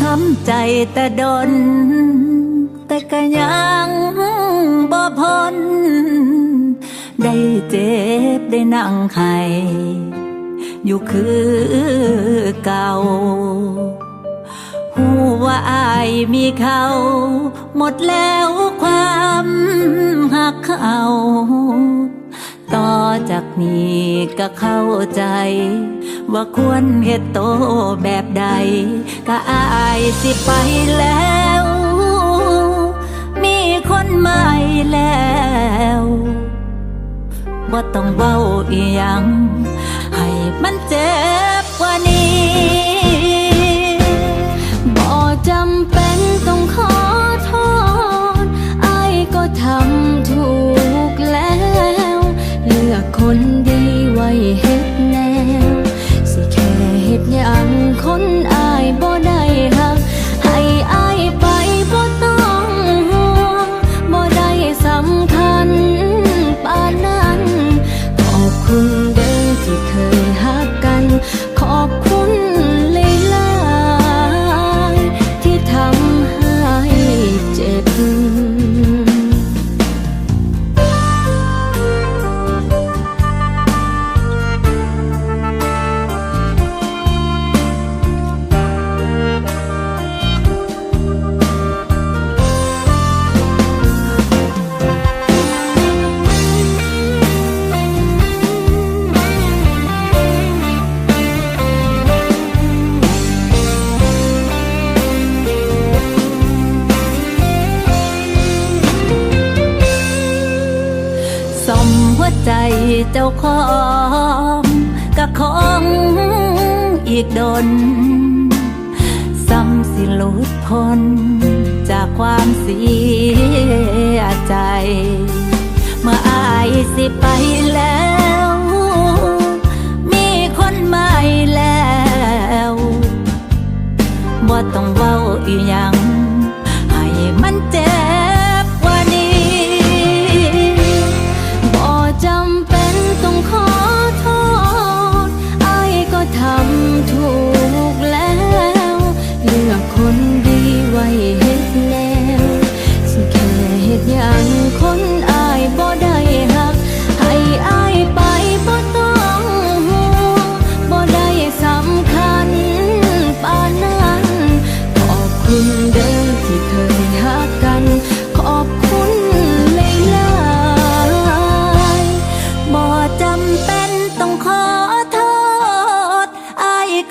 ทำใจแต่ดน แต่ก็ยังบ่พ้นได้เจ็บได้นั่งไห้อยู่คือเก่าหูว่าอายมีเขา หมดแล้วความหักเขา ต่อจากนี้ก็เข้าใจ ว่าควรเฮ็ดโตแบบใด ก็อายสิไปแล้ว มีคนใหม่แล้วว่าต้องเว้าอีหยัง ให้มันเจ็บกว่านี้ สมหัวใจเจ้าของกะของอีกดนซ้ำสิหลุดพ้นจากความเสียใจ เมื่ออายสิไป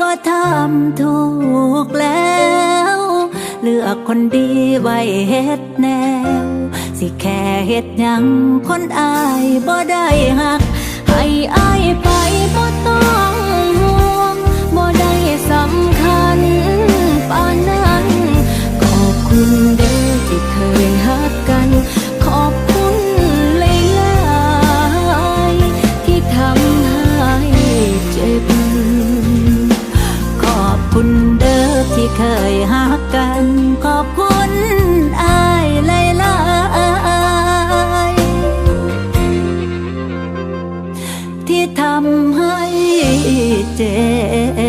ก็ทำถูกแล้ว เลือกคนดีไว้เฮ็ดแนว สิแค่เฮ็ดยังคนอายบ่ได้หัก ให้อายไปบ่ต้อง ที่ทำให้เจ็บ